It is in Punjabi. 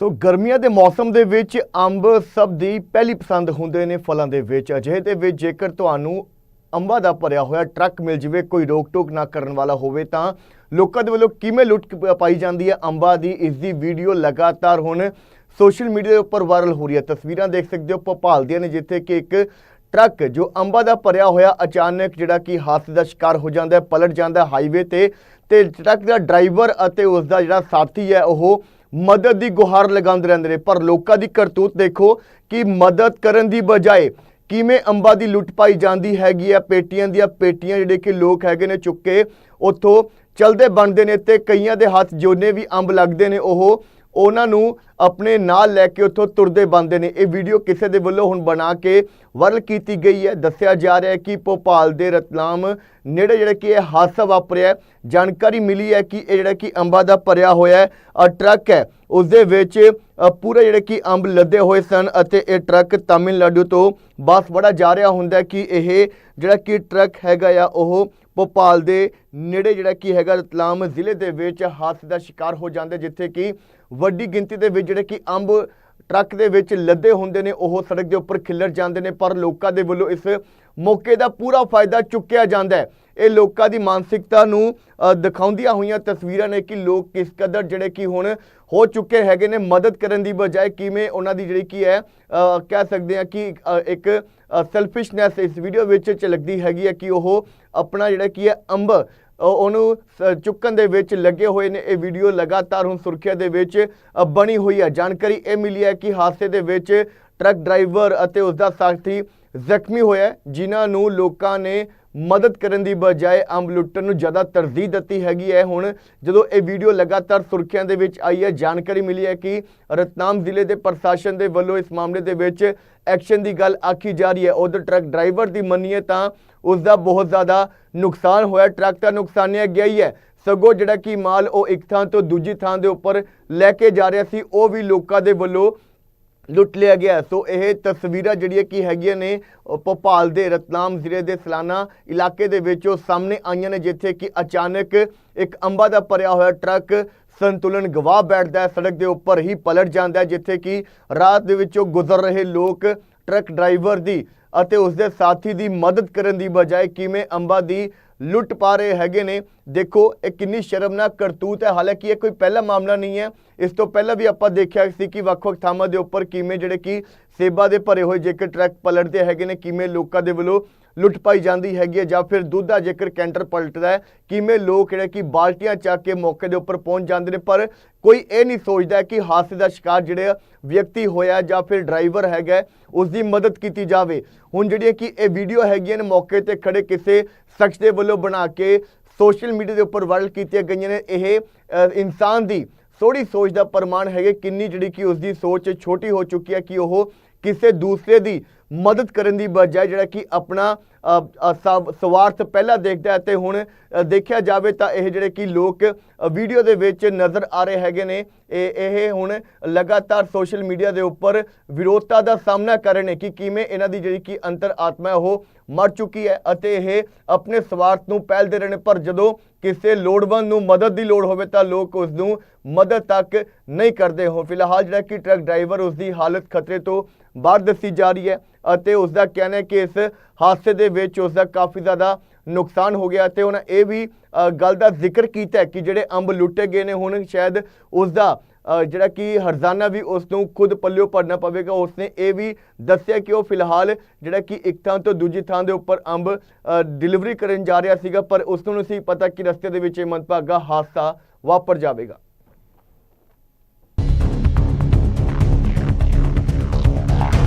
ਸੋ ਗਰਮੀਆਂ ਦੇ ਮੌਸਮ ਦੇ ਵਿੱਚ ਅੰਬ ਸਭ ਦੀ ਪਹਿਲੀ ਪਸੰਦ ਹੁੰਦੇ ਨੇ ਫਲਾਂ ਦੇ ਵਿੱਚ। ਅਜਿਹੇ ਦੇ ਵਿੱਚ ਜੇਕਰ ਤੁਹਾਨੂੰ ਅੰਬਾਂ ਦਾ ਭਰਿਆ ਹੋਇਆ ਟਰੱਕ ਮਿਲ ਜਵੇ, ਕੋਈ ਰੋਕ ਟੋਕ ਨਾ ਕਰਨ ਵਾਲਾ ਹੋਵੇ, ਤਾਂ ਲੋਕਾਂ ਦੇ ਵੱਲੋਂ ਕਿਵੇਂ ਲੁੱਟ ਪ- ਪਾਈ ਜਾਂਦੀ ਹੈ ਅੰਬਾਂ ਦੀ, ਇਸ ਦੀ ਵੀਡੀਓ ਲਗਾਤਾਰ ਹੁਣ ਸੋਸ਼ਲ ਮੀਡੀਆ ਦੇ ਉੱਪਰ ਵਾਇਰਲ ਹੋ ਰਹੀ ਹੈ। ਤਸਵੀਰਾਂ ਦੇਖ ਸਕਦੇ ਹੋ, ਭੋਪਾਲ ਦੀਆਂ ਨੇ, ਜਿੱਥੇ ਕਿ ਇੱਕ ਟਰੱਕ ਜੋ ਅੰਬਾਂ ਦਾ ਭਰਿਆ ਹੋਇਆ ਅਚਾਨਕ ਜਿਹੜਾ ਕਿ ਹਾਦਸੇ ਦਾ ਸ਼ਿਕਾਰ ਹੋ ਜਾਂਦਾ ਹੈ, ਪਲਟ ਜਾਂਦਾ ਹਾਈਵੇ ਤੇ ਤੇ ਟਰੱਕ ਦਾ ਡਰਾਈਵਰ ਅਤੇ ਉਸ ਦਾ ਜਿਹੜਾ ਸਾਥੀ ਹੈ, ਉਹ ਮਦਦ ਦੀ ਗੁਹਾਰ ਲਗਾਉਂਦੇ ਰਹਿੰਦੇ ਨੇ। ਪਰ ਲੋਕਾਂ ਦੀ ਕਰਤੂਤ ਦੇਖੋ ਕਿ ਮਦਦ ਕਰਨ ਦੀ ਬਜਾਏ ਕਿਵੇਂ ਅੰਬਾਂ ਦੀ ਲੁੱਟ ਪਾਈ ਜਾਂਦੀ ਹੈਗੀ ਆ, ਪੇਟੀਆਂ ਦੀਆਂ ਪੇਟੀਆਂ ਜਿਹੜੇ ਕਿ ਲੋਕ ਹੈਗੇ ਨੇ ਚੁੱਕ ਕੇ ਉੱਥੋਂ ਚਲਦੇ ਬਣਦੇ ਨੇ ਤੇ ਕਈਆਂ ਦੇ ਹੱਥ ਜੋਨੇ ਵੀ ਅੰਬ ਲੱਗਦੇ ਨੇ ਉਹ ਉਹਨਾਂ ਨੂੰ ਆਪਣੇ ਨਾਲ ਲੈ ਕੇ ਉੱਥੋਂ ਤੁਰਦੇ ਬੰਦੇ ਨੇ। ਇਹ ਵੀਡੀਓ ਕਿਸੇ ਦੇ ਵੱਲੋਂ ਹੁਣ ਬਣਾ ਕੇ ਵਾਇਰਲ ਕੀਤੀ ਗਈ ਹੈ। ਦੱਸਿਆ ਜਾ ਰਿਹਾ ਹੈ ਕਿ ਭੋਪਾਲ ਦੇ ਰਤਲਾਮ ਨੇੜੇ ਜਿਹੜਾ ਕਿ ਇਹ ਹਾਦਸਾ ਵਾਪਰਿਆ ਜਾਣਕਾਰੀ ਮਿਲੀ ਹੈ ਕਿ ਇਹ ਜਿਹੜਾ ਕਿ ਅੰਬਾਂ ਦਾ ਭਰਿਆ ਹੋਇਆ ਟਰੱਕ ਹੈ। ਉਸ ਦੇ ਵਿੱਚ ਅ, ਪੂਰੇ ਜਿਹੜੇ ਕਿ ਅੰਬ ਲੱਦੇ ਹੋਏ ਸਨ ਅਤੇ ਇਹ ਟਰੱਕ ਤਾਮਿਲਨਾਡੂ ਤੋਂ ਬਾਸਵੜਾ ਜਾ ਰਿਹਾ ਹੁੰਦਾ ਕਿ ਇਹ ਜਿਹੜਾ ਕਿ ਟਰੱਕ ਹੈਗਾ ਆ ਉਹ ਭੋਪਾਲ ਦੇ ਨੇੜੇ ਜਿਹੜਾ ਕੀ ਹੈਗਾ ਰਤਲਾਮ ਜ਼ਿਲ੍ਹੇ ਦੇ ਵਿੱਚ ਹਾਦਸੇ ਦਾ ਸ਼ਿਕਾਰ ਹੋ ਜਾਂਦੇ ਜਿੱਥੇ ਕਿ ਵੱਡੀ ਗਿਣਤੀ ਦੇ ਵਿੱਚ ਜਿਹੜੇ ਕਿ ਅੰਬ ਟਰੱਕ ਦੇ ਵਿੱਚ ਲੱਦੇ ਹੁੰਦੇ ਨੇ, ਉਹ ਸੜਕ ਦੇ ਉੱਪਰ ਖਿੱਲਰ ਜਾਂਦੇ ਨੇ, ਪਰ ਲੋਕਾਂ ਦੇ ਵੱਲੋਂ ਇਸ ਮੌਕੇ ਦਾ ਪੂਰਾ ਫਾਇਦਾ ਚੁੱਕਿਆ ਜਾਂਦਾ ਹੈ। ਇਹ ਲੋਕਾਂ ਦੀ ਮਾਨਸਿਕਤਾ ਨੂੰ ਦਿਖਾਉਂਦੀਆਂ ਹੋਈਆਂ ਤਸਵੀਰਾਂ ਨੇ ਕਿ ਲੋਕ ਕਿਸ ਕਦਰ ਜਿਹੜੇ ਕਿ ਹੁਣ ਹੋ ਚੁੱਕੇ ਹੈਗੇ ਨੇ, ਮਦਦ ਕਰਨ ਦੀ ਬਜਾਏ ਕਿਵੇਂ ਉਹਨਾਂ ਦੀ ਜਿਹੜੀ ਕੀ ਹੈ ਕਹਿ ਸਕਦੇ ਆ ਕਿ ਇੱਕ ਸੈਲਫਿਸ਼ਨੈਸ ਇਸ ਵੀਡੀਓ ਵਿੱਚ ਝਲਕਦੀ ਹੈਗੀ ਹੈ ਕਿ ਉਹ ਆਪਣਾ ਜਿਹੜਾ ਕੀ ਹੈ ਅੰਬ ਉਹਨੂੰ ਚੁੱਕਣ ਦੇ ਵਿੱਚ ਲੱਗੇ ਹੋਏ ਨੇ। ਇਹ ਵੀਡੀਓ ਲਗਾਤਾਰ ਹੁਣ ਸੁਰਖੀਆਂ ਦੇ ਵਿੱਚ ਬਣੀ ਹੋਈ ਹੈ। ਜਾਣਕਾਰੀ ਇਹ ਮਿਲੀ ਹੈ ਕਿ ਹਾਦਸੇ ਦੇ ਵਿੱਚ ਟਰੱਕ ਡਰਾਈਵਰ ਅਤੇ ਉਸ ਦਾ ਸਾਥੀ ਜ਼ਖਮੀ ਹੋਇਆ ਹੈ, ਜਿਨ੍ਹਾਂ ਨੂੰ ਲੋਕਾਂ ਨੇ ਮਦਦ ਕਰਨ ਦੀ ਬਜਾਏ ਅੰਬ ਲੁੱਟਣ ਨੂੰ ਜ਼ਿਆਦਾ ਤਰਜੀਹ ਦਿੱਤੀ ਹੈਗੀ ਹੈ। ਹੁਣ ਜਦੋਂ ਇਹ ਵੀਡੀਓ ਲਗਾਤਾਰ ਸੁਰਖੀਆਂ ਦੇ ਵਿੱਚ ਆਈ ਹੈ, ਜਾਣਕਾਰੀ ਮਿਲੀ ਹੈ ਕਿ ਰਤਨਾਮ ਜ਼ਿਲ੍ਹੇ ਦੇ ਪ੍ਰਸ਼ਾਸਨ ਦੇ ਵੱਲੋਂ ਇਸ ਮਾਮਲੇ ਦੇ ਵਿੱਚ ਐਕਸ਼ਨ ਦੀ ਗੱਲ ਆਖੀ ਜਾ ਰਹੀ ਹੈ। ਉਧਰ ਟਰੱਕ ਡਰਾਈਵਰ ਦੀ ਮੰਨੀਏ ਤਾਂ ਉਸ ਦਾ ਬਹੁਤ ਜ਼ਿਆਦਾ ਨੁਕਸਾਨ ਹੋਇਆ। ਟਰੱਕ ਤਾਂ ਨੁਕਸਾਨਿਆ ਗਿਆ ਹੀ ਹੈ। ਸਗੋਂ ਜਿਹੜਾ ਕਿ ਮਾਲ ਉਹ ਇੱਕ ਥਾਂ ਤੋਂ ਦੂਜੀ ਥਾਂ ਦੇ ਉੱਪਰ ਲੈ ਕੇ ਜਾ ਰਿਹਾ ਸੀ। ਉਹ ਵੀ ਲੋਕਾਂ ਦੇ ਵੱਲੋਂ ਲੁੱਟ ਲਿਆ ਗਿਆ। ਸੋ ਇਹ ਤਸਵੀਰਾਂ ਜਿਹੜੀਆਂ ਕੀ ਹੈਗੀਆਂ ਨੇ ਭੋਪਾਲ ਦੇ ਰਤਨਾਮ ਜ਼ਿਲ੍ਹੇ ਦੇ ਸਲਾਨਾ ਇਲਾਕੇ ਦੇ ਵਿੱਚੋਂ ਸਾਹਮਣੇ ਆਈਆਂ ਨੇ, ਜਿੱਥੇ ਕਿ ਅਚਾਨਕ ਇੱਕ ਅੰਬਾਂ ਦਾ ਭਰਿਆ ਹੋਇਆ ਟਰੱਕ ਸੰਤੁਲਨ ਗਵਾ ਬੈਠਦਾ ਹੈ। ਸੜਕ ਦੇ ਉੱਪਰ ਹੀ ਪਲਟ ਜਾਂਦਾ ਹੈ, ਜਿੱਥੇ ਕਿ ਰਾਤ ਦੇ ਵਿੱਚੋਂ ਗੁਜ਼ਰ ਰਹੇ ਲੋਕ ਟਰੱਕ ਡਰਾਈਵਰ ਦੀ ਅਤੇ ਉਸ ਦੇ ਸਾਥੀ ਦੀ ਮਦਦ ਕਰਨ ਦੀ ਬਜਾਏ ਕਿਵੇਂ ਅੰਬਾਂ ਦੀ ਲੁੱਟ ਪਾ ਰਹੇ ਹੈਗੇ ਨੇ। ਦੇਖੋ, ਇਹ ਕਿੰਨੀ ਸ਼ਰਮਨਾਕ ਕਰਤੂਤ ਹੈ। ਹਾਲਾਂਕਿ ਇਹ ਕੋਈ ਪਹਿਲਾ ਮਾਮਲਾ ਨਹੀਂ ਹੈ। ਇਸ ਤੋਂ ਪਹਿਲਾਂ ਵੀ ਆਪਾਂ ਦੇਖਿਆ ਸੀ ਕਿ ਵੱਖ-ਵੱਖ ਥਾਵਾਂ ਦੇ ਉੱਪਰ ਕਿਵੇਂ ਜਿਹੜੇ ਕਿ ਸੇਬਾਂ ਦੇ ਭਰੇ ਹੋਏ ਜੇਕਰ ਟਰੱਕ ਪਲਟਦੇ ਹੈਗੇ ਨੇ, ਕਿਵੇਂ ਲੋਕਾਂ ਦੇ ਵੱਲੋਂ ਲੁੱਟ ਪਾਈ ਜਾਂਦੀ ਹੈਗੀ ਹੈ ਜਾਂ ਫਿਰ ਦੁੱਧ ਦਾ ਜੇਕਰ ਕੈਂਟਰ ਪਲਟਦਾ ਹੈ, ਕਿਵੇਂ ਲੋਕ ਜਿਹੜੇ ਕਿ ਬਾਲਟੀਆਂ ਚੱਕ ਕੇ ਮੌਕੇ ਦੇ ਉੱਪਰ ਪਹੁੰਚ ਜਾਂਦੇ ਨੇ? ਪਰ ਕੋਈ ਇਹ ਨਹੀਂ ਸੋਚਦਾ ਕਿ ਹਾਦਸੇ ਦਾ ਸ਼ਿਕਾਰ ਜਿਹੜੇ ਵਿਅਕਤੀ ਹੋਇਆ ਜਾਂ ਫਿਰ ਡਰਾਈਵਰ ਹੈਗਾ ਉਸ ਦੀ ਮਦਦ ਕੀਤੀ ਜਾਵੇ। ਹੁਣ ਜਿਹੜੀਆਂ ਕਿ ਇਹ ਵੀਡੀਓ ਹੈਗੀਆਂ ਨੇ, ਮੌਕੇ ਤੇ ਖੜੇ ਕਿਸੇ ਸ਼ਖਸ ਦੇ ਵੱਲੋਂ ਬਣਾ ਕੇ ਸੋਸ਼ਲ ਮੀਡੀਆ ਦੇ ਉੱਪਰ ਵਾਇਰਲ ਕੀਤੀਆਂ ਗਈਆਂ ਨੇ। ਇਹ ਇਨਸਾਨ ਦੀ ਥੋੜੀ ਸੋਚ ਦਾ ਪ੍ਰਮਾਣ ਹੈਗੇ ਕਿੰਨੀ ਜਿਹੜੀ ਕਿ ਉਸ ਦੀ ਸੋਚ ਛੋਟੀ ਹੋ ਚੁੱਕੀ ਹੈ ਕਿ ਉਹ ਕਿਸੇ ਦੂਸਰੇ ਦੀ ਮਦਦ ਕਰਨ ਦੀ ਬਜਾਏ ਜਿਹੜਾ ਕਿ ਆਪਣਾ ਸਵਾਰਥ ਪਹਿਲਾਂ ਦੇਖਦਾ ਹੈ ਤੇ ਹੁਣ ਦੇਖਿਆ ਜਾਵੇ ਤਾਂ ਇਹ ਜਿਹੜੇ ਕਿ ਲੋਕ ਵੀਡੀਓ ਦੇ ਵਿੱਚ ਨਜ਼ਰ ਆ ਰਹੇ ਹੈਗੇ ਨੇ। ਇਹ ਇਹ ਹੁਣ ਲਗਾਤਾਰ ਸੋਸ਼ਲ ਮੀਡੀਆ ਦੇ ਉੱਪਰ ਵਿਰੋਧਤਾ ਦਾ ਸਾਹਮਣਾ ਕਰ ਰਹੇ ਨੇ ਕਿ ਕਿਵੇਂ ਇਹਨਾਂ ਦੀ ਜਿਹੜੀ ਕਿ ਅੰਤਰ ਆਤਮਾ ਉਹ ਮਰ ਚੁੱਕੀ ਹੈ ਅਤੇ ਇਹ ਆਪਣੇ ਸਵਾਰਥ ਨੂੰ ਪਹਿਲ ਦੇ ਰਹੇ ਨੇ। ਪਰ ਜਦੋਂ ਕਿਸੇ ਲੋੜਵੰਦ ਨੂੰ ਮਦਦ ਦੀ ਲੋੜ ਹੋਵੇ ਤਾਂ ਲੋਕ ਉਸ ਨੂੰ ਮਦਦ ਤੱਕ ਨਹੀਂ ਕਰਦੇ ਹੋ ਫਿਲਹਾਲ ਜਿਹੜਾ ਕਿ ਟਰੱਕ ਡਰਾਈਵਰ ਉਸ ਦੀ ਹਾਲਤ ਖਤਰੇ ਤੋਂ ਬਾਹਰ ਦੱਸੀ ਜਾ ਰਹੀ ਹੈ ਅਤੇ ਉਸ ਦਾ ਕਹਿਣਾ ਹੈ ਕਿ ਇਸ ਹਾਦਸੇ ਦੇ ਵਿੱਚ ਉਸ ਦਾ ਕਾਫੀ ਜ਼ਿਆਦਾ ਨੁਕਸਾਨ ਹੋ ਗਿਆ ਤੇ ਉਹਨਾਂ ਇਹ ਵੀ ਗੱਲ ਦਾ ਜ਼ਿਕਰ ਕੀਤਾ ਕਿ ਜਿਹੜੇ ਅੰਬ ਲੁੱਟੇ ਗਏ ਨੇ, ਹੁਣ ਸ਼ਾਇਦ ਉਸ ਦਾ ਜਿਹੜਾ ਕਿ ਹਰਜ਼ਾਨਾ ਵੀ ਉਸ ਨੂੰ ਖੁਦ ਪੱਲਿਓ ਭਰਨਾ ਪਵੇਗਾ। ਉਸਨੇ ਇਹ ਵੀ ਦੱਸਿਆ ਕਿ ਉਹ ਫਿਲਹਾਲ ਜਿਹੜਾ ਕਿ ਇੱਕ ਥਾਂ ਤੋਂ ਦੂਜੀ ਥਾਂ ਦੇ ਉੱਪਰ ਅੰਬ ਡਿਲੀਵਰੀ ਕਰਨ ਜਾ ਰਿਹਾ ਸੀਗਾ, ਪਰ ਉਸ ਨੂੰ ਨਹੀਂ ਪਤਾ ਕਿ ਰਸਤੇ ਦੇ ਵਿੱਚ ਇਹ ਮੰਦਭਾਗਾ ਹਾਦਸਾ ਵਾਪਰ ਜਾਵੇਗਾ।